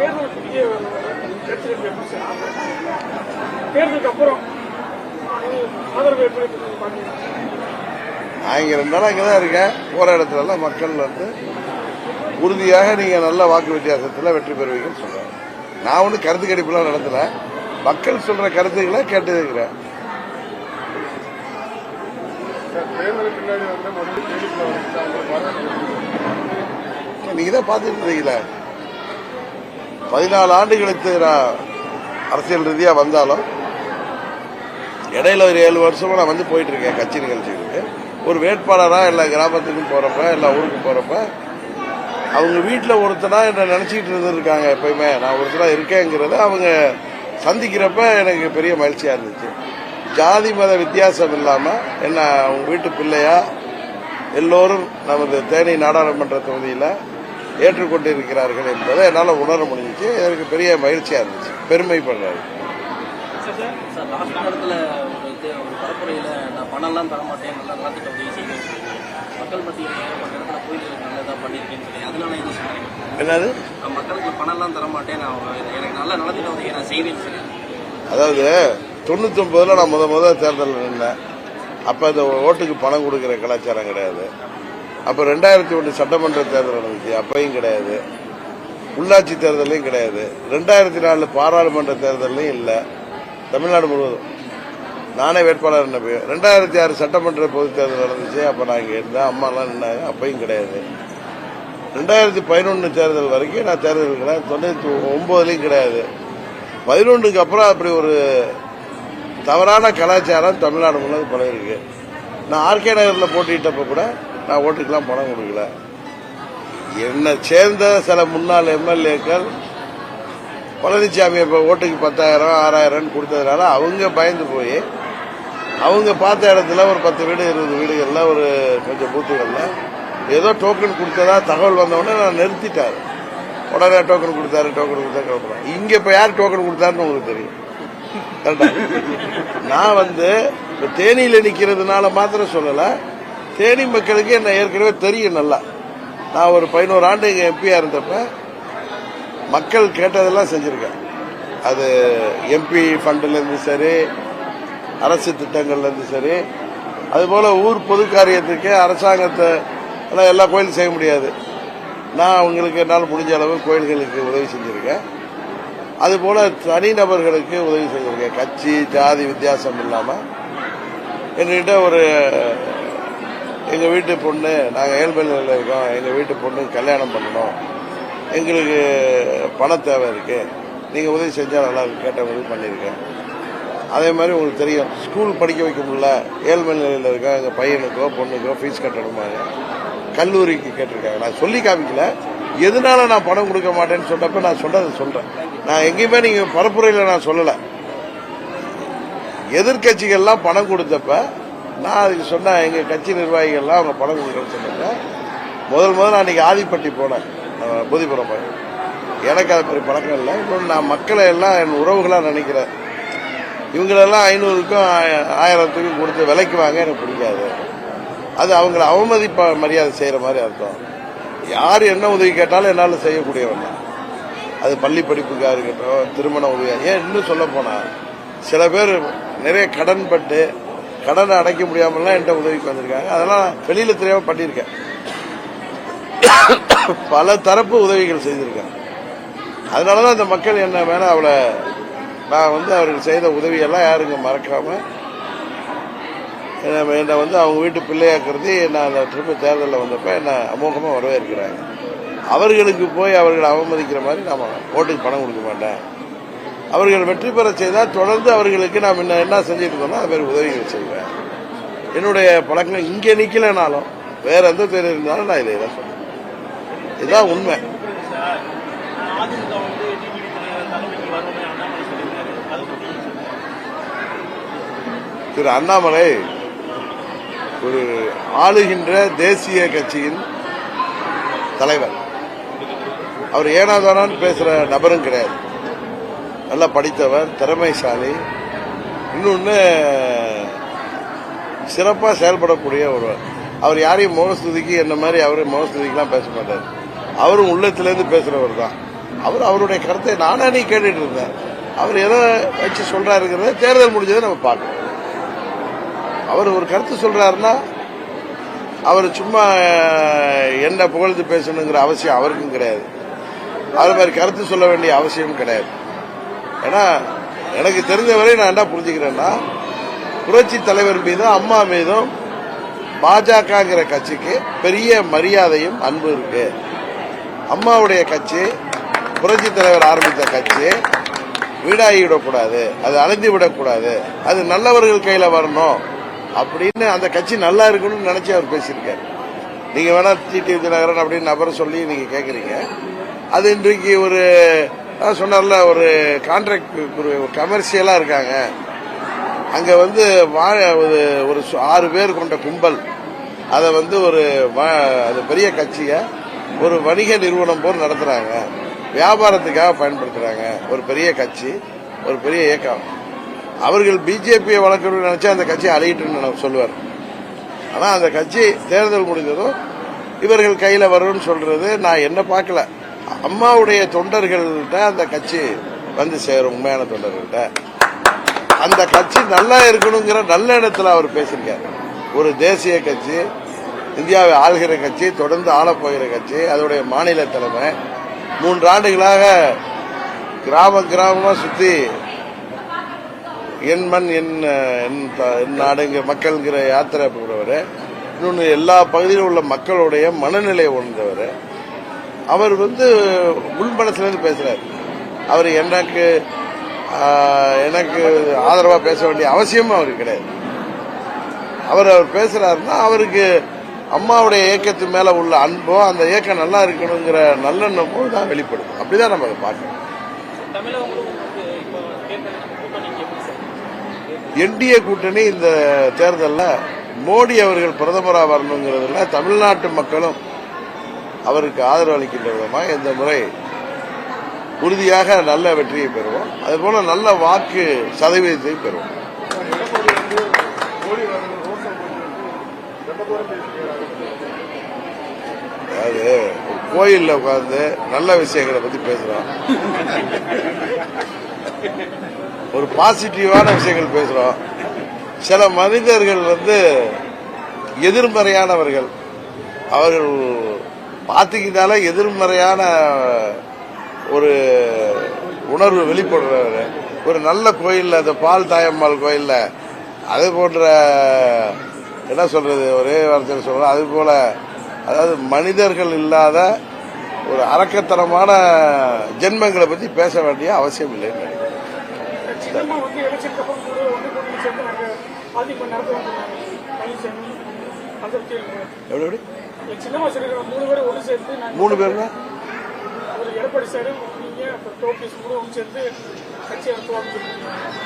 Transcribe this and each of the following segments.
தேர்தல் புதிய கட்சிகள் எப்படி தேர்தலுக்கு அப்புறம் ஆதரவு எப்படி நான் இங்கே ரெண்டு நாளாக இங்கே தான் இருக்கேன். போகிற இடத்துலலாம் மக்கள் வந்து உறுதியாக நீங்கள் நல்ல வாக்கு வித்தியாசத்தில் வெற்றி பெறுவீங்கன்னு சொல்கிறேன் நான் ஒன்றும் கருத்து கணிப்புலாம் நடத்தல. மக்கள் சொல்கிற கருத்துக்களை கேட்டுக்கிறேன் நீங்கள் தான் பார்த்துட்டு இருக்கீங்களா? பதினாலு ஆண்டுகளுக்கு நான் அரசியல் ரீதியாக வந்தாலும் இடையில ஒரு ஏழு வருஷமா நான் வந்து போயிட்டு இருக்கேன் கட்சி நிகழ்ச்சிகளுக்கு. ஒரு வேட்பாளராக எல்லா கிராமத்துக்கும் போகிறப்ப எல்லா ஊருக்கு போகிறப்ப அவங்க வீட்டில் ஒருத்தனா என்ன நினச்சிக்கிட்டு இருந்திருக்காங்க எப்பயுமே. நான் ஒருத்தனா இருக்கேங்கிறத அவங்க சந்திக்கிறப்ப எனக்கு பெரிய மகிழ்ச்சியாக இருந்துச்சு. ஜாதி மத வித்தியாசம் இல்லாமல் என்ன அவங்க வீட்டு பிள்ளையா எல்லோரும் நமது தேனி நாடாளுமன்ற தொகுதியில் ஏற்றுக்கொண்டிருக்கிறார்கள் என்பதை என்னால் உணர முடிஞ்சிச்சு. எனக்கு பெரிய மகிழ்ச்சியாக இருந்துச்சு. பெருமைப்படுறாரு செய்வேன் என்னது? மக்களுக்கு பணம்லாம் தர மாட்டேன். எனக்கு நல்ல நலத்திட்ட உதவி நான் செய்வேன்னு சொல்லி அதாவது தொண்ணூத்தொன்பதுல நான் முத முத தேர்தலில் நின்றேன் அப்போ இந்த ஓட்டுக்கு பணம் கொடுக்குற கலாச்சாரம் கிடையாது. அப்போ ரெண்டாயிரத்தி ஒன்று சட்டமன்ற தேர்தல் நடந்துச்சு அப்பையும் கிடையாது. உள்ளாட்சி தேர்தலையும் கிடையாது. ரெண்டாயிரத்தி நாலு பாராளுமன்ற தேர்தலையும் இல்லை. தமிழ்நாடு முழுவதும். நானே வேட்பாளர் நினைப்பு ரெண்டாயிரத்தி ஆறு சட்டமன்ற பொதுத் தேர்தல் நடந்துச்சு அப்போ நான் இங்கே இருந்தேன். அம்மாலாம் நின்னாங்க அப்பையும் கிடையாது. ரெண்டாயிரத்தி பதினொன்று தேர்தல் வரைக்கும் நான் தேர்தல் கிடையாது தொண்ணூற்றி ஒன்பதுலையும் கிடையாது. பதினொன்றுக்கு அப்புறம் அப்படி ஒரு தவறான கலாச்சாரம் தமிழ்நாடு முழுவதும் பழகிருக்கு நான் ஆர்கே நகரில் போட்டியிட்டப்ப கூட நான் ஓட்டுக்கெல்லாம் பணம் கொடுக்கல. என்னை சேர்ந்த சில முன்னாள் எம்எல்ஏக்கள் பழனிசாமி இப்போ ஓட்டுக்கு பத்தாயிரம் ஆறாயிரம் கொடுத்ததுனால அவங்க பயந்து போய் அவங்க பார்த்த இடத்துல ஒரு பத்து வீடு இருபது வீடுகளில் ஒரு கொஞ்சம் பூத்துகளில் ஏதோ டோக்கன் கொடுத்ததா தகவல் வந்தவுடனே நான் நிறுத்திட்டார். உடனே டோக்கன் கொடுத்தாரு டோக்கன் கொடுத்தா கிளம்புறோம் இங்க இப்ப யார் டோக்கன் கொடுத்தாருன்னு உங்களுக்கு தெரியும். நான் வந்து இப்ப தேனியில நிக்கிறதுனால மாத்திரம் சொல்லலை. தேனி மக்களுக்கு என்ன ஏற்கனவே தெரியும் நல்லா. நான் ஒரு பதினோரு ஆண்டு இங்கே எம்பியாக இருந்தப்ப மக்கள் கேட்டதெல்லாம் செஞ்சுருக்கேன். அது எம்பி ஃபண்டுலேருந்து சரி அரசு திட்டங்கள்லேருந்து சரி அதுபோல் ஊர் பொது காரியத்துக்கு அரசாங்கத்தை எல்லாம் எல்லா கோயிலும் செய்ய முடியாது. நான் அவங்களுக்கு என்னால் முடிஞ்ச அளவு கோயில்களுக்கு உதவி செஞ்சுருக்கேன். அதுபோல் தனிநபர்களுக்கு உதவி செஞ்சுருக்கேன். கட்சி ஜாதி வித்தியாசம் இல்லாமல் என்கிட்ட ஒரு எங்க வீட்டு பொண்ணு நாங்கள் ஏழ்மையில் இருக்கோம். எங்க வீட்டு பொண்ணு கல்யாணம் பண்ணணும். எங்களுக்கு பண தேவை இருக்கு. நீங்க உதவி செஞ்சா நல்லா இருக்கும் கேட்ட உதவி பண்ணியிருக்கேன் அதே மாதிரி உங்களுக்கு தெரியும் ஸ்கூல் படிக்க வைக்க முடியல. ஏழ்மை நிலையில் இருக்கோம். எங்கள் பையனுக்கோ பொண்ணுக்கோ ஃபீஸ் கட்டணுமாங்க கல்லூரிக்கு கேட்டிருக்காங்க. நான் சொல்லி காமிக்கல. எதனால நான் பணம் கொடுக்க மாட்டேன்னு சொன்னப்ப நான் சொன்னதை சொல்றேன். நான் எங்கேயுமே நீங்க பரப்புரையில் நான் சொல்லலை. எதிர்கட்சிகள்லாம் பணம் கொடுத்தப்ப நான் அதுக்கு சொன்னேன் எங்கள் கட்சி நிர்வாகிகள்லாம் அவங்க பணம் கொடுக்குறேன்னு சொன்னாங்க. முதல் முதல் நான் அன்றைக்கி ஆதிப்பட்டி போனேன். போதிபுரம் பூதிபுரம் போய் எனக்கு அது பெரிய பழக்கம் இல்லை. இன்னொன்று நான் மக்களை எல்லாம் என் உறவுகளாக நினைக்கிறேன். இவங்களெல்லாம் ஐநூறுக்கும் ஆயிரத்துக்கும் கொடுத்து விலைக்கு வாங்க எனக்கு பிடிக்காது. அது அவங்கள அவமதிப்ப மரியாதை செய்கிற மாதிரி அர்த்தம். யார் என்ன உதவி கேட்டாலும் என்னால் செய்யக்கூடியவன் தான். அது பள்ளி படிப்புக்காக இருக்கட்டும் திருமண உதவியாக ஏன் இன்னும் சொல்ல போனால் சில பேர் நிறைய கடன் பட்டு கடனை அடைக்க முடியாமலாம் என்கிட்ட உதவிக்கு வந்திருக்காங்க அதெல்லாம் வெளியில தெரியாம பண்ணியிருக்கேன். பல தரப்பு உதவிகள் செய்திருக்கேன். அதனாலதான் இந்த மக்கள் என்ன மேல அவளை நான் வந்து அவருக்கு செய்த உதவியெல்லாம் யாருங்க மறக்காம என்னை என்னை வந்து அவங்க வீட்டு பிள்ளையாக்குறது நான் அந்த ட்ரிப்பு தேர்தலில் வந்தப்ப என்னை அமோகமாக வரவேற்கிறாங்க. அவர்களுக்கு போய் அவர்களை அவமதிக்கிற மாதிரி நாம ஓட்டுக்கு பணம் கொடுக்க மாட்டேன். அவர்கள் வெற்றி பெற செய்தால் தொடர்ந்து அவர்களுக்கு நாம் என்ன என்ன செஞ்சுட்டு இருந்தோமோ அது மாதிரி உதவிகள் செய்வேன். என்னுடைய பழக்கம் இங்கே நிற்கலைனாலும் வேற எந்த தேர்தல் இருந்தாலும் நான் இதை தான் சொல்றேன். இதுதான் உண்மை. திரு அண்ணாமலை ஒரு ஆளுகின்ற தேசிய கட்சியின் தலைவர். அவர் ஏனாதானான்னு பேசுற நபரும் கிடையாது. நல்லா படித்தவர் திறமைசாலி. இன்னொன்று சிறப்பாக செயல்படக்கூடிய ஒருவர் அவர் யாரையும் முகஸ்துதிக்கு என்ன மாதிரி அவர் முகஸ்துதிக்கெல்லாம் பேச மாட்டார். அவரும் உள்ளத்திலேருந்து பேசுகிறவர் தான். அவர் அவருடைய கருத்தை நானே நீ கேட்டுட்டு இருந்தேன். அவர் எதை வச்சு சொல்கிறாருங்கிறத தேர்தல் முடிஞ்சதை நம்ம பார்க்கணும். அவர் ஒரு கருத்து சொல்கிறாருன்னா அவர் சும்மா என்ன புகழ்ந்து பேசணுங்கிற அவசியம் அவருக்கும் கிடையாது. அது மாதிரி கருத்து சொல்ல வேண்டிய அவசியம் கிடையாது. ஏன்னா எனக்கு தெரிஞ்சவரை நான் என்ன புரிஞ்சுக்கிறேன்னா புரட்சி தலைவர் மீதும் அம்மா மீதும் பாஜகங்கிற கட்சிக்கு பெரிய மரியாதையும் அன்பு இருக்கு. அம்மாவுடைய கட்சி புரட்சி தலைவர் ஆரம்பித்த கட்சி வீடாகி விடக்கூடாது அது அழிந்து விடக்கூடாது அது நல்லவர்கள் கையில் வரணும் அப்படின்னு அந்த கட்சி நல்லா இருக்கணும்னு நினைச்சு அவர் பேசியிருக்காரு. நீங்க வேணா டிடி தினகரன் அப்படின்னு நபரை சொல்லி நீங்க கேட்குறீங்க அது இன்றைக்கு ஒரு அதான் சொன்னார்ல ஒரு கான்ட்ராக்ட் ஒரு கமர்ஷியலா இருக்காங்க. அங்க வந்து வாழ ஒரு- ஒரு சு- ஆறு பேர் கொண்ட கும்பல். அதை வந்து ஒரு அது பெரிய கட்சிய ஒரு வணிக நிறுவனம் போல் நடத்துறாங்க. வியாபாரத்துக்காக பயன்படுத்துறாங்க. ஒரு பெரிய கட்சி ஒரு பெரிய இயக்கம். அவர்கள் பிஜேபியை வளர்க்கணும்னு நினைச்சா அந்த கட்சி அழியிட்டுன்னு சொல்லுவார். ஆனா அந்த கட்சி தேர்தல் முடிந்ததும் இவர்கள் கையில வரும்னு சொல்றது நான் என்ன பார்க்கல. அம்மாவுடைய தொண்டர்கள்ட்ட அந்த கட்சி வந்து சேரும் உண்மையான தொண்டர்கள்ட்ட. அந்த கட்சி நல்லா இருக்கணுங்கிற நல்ல இடத்துல அவர் பேசியிருக்காரு. ஒரு தேசிய கட்சி இந்தியாவை ஆள்கிற கட்சி தொடர்ந்து ஆளப்போகிற கட்சி அதோடைய மாநில தலைமை. மூன்று ஆண்டுகளாக கிராம கிராமமா சுத்தி என் மண் என் என் என் நாடுங்கிற மக்கள்ங்கிற யாத்திரை போகிறவர் இன்னொன்று எல்லா பகுதியிலும் உள்ள மக்களுடைய மனநிலையை உணர்ந்தவர் அவர் வந்து உள் மனசுலேருந்து அவர் எனக்கு எனக்கு ஆதரவாக பேச வேண்டிய அவசியமும் அவருக்கு கிடையாது. அவர் அவர் பேசுகிறாருன்னா அவருக்கு அம்மாவுடைய இயக்கத்து மேலே உள்ள அன்போ அந்த இயக்கம் நல்லா இருக்கணுங்கிற நல்லெண்ணமோ தான் வெளிப்படும். அப்படிதான் நம்ம அதை பார்க்கணும். என்டிஏ கூட்டணி இந்த தேர்தலில் மோடி அவர்கள் பிரதமராக வரணுங்கிறதுல தமிழ்நாட்டு மக்களும் அவருக்கு ஆதரவு அளிக்கின்ற விதமாக இந்த முறை உறுதியாக நல்ல வெற்றியை பெறுவோம். அதுபோல நல்ல வாக்கு சதவீதத்தை பெறுவோம். அதாவது கோயிலில் உட்கார்ந்து நல்ல விஷயங்களை பத்தி பேசுறோம். ஒரு பாசிட்டிவான விஷயங்கள் பேசுறோம். சில மனிதர்கள் வந்து எதிர்மறையானவர்கள். அவர்கள் பார்த்துக்கிட்டாலே எதிர்மறையான ஒரு உணர்வு வெளிப்படுறவர். ஒரு நல்ல கோயில்ல அந்த பால் தாயம்மாள் கோயில்ல அது போன்ற என்ன சொல்றது ஒரே வார்த்தையில் சொல்றோம் அது போல அதாவது மனிதர்கள் இல்லாத ஒரு அரக்கத்தனமான ஜென்மங்களை பத்தி பேச வேண்டிய அவசியம் இல்லைன்னு நினைக்கிறேன் எப்படி மூணு சொல்லியிருக்கீங்க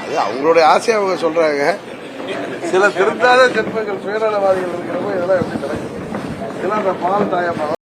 அது அவங்களுடைய ஆசையை அவங்க சொல்றாங்க. சில திருந்தாத ஜென்மங்கள் சுயநலவாதிகள் இருக்கிறப்போ இதெல்லாம் எப்படி நடக்குது? இதெல்லாம் அந்த பால் தாயம்மா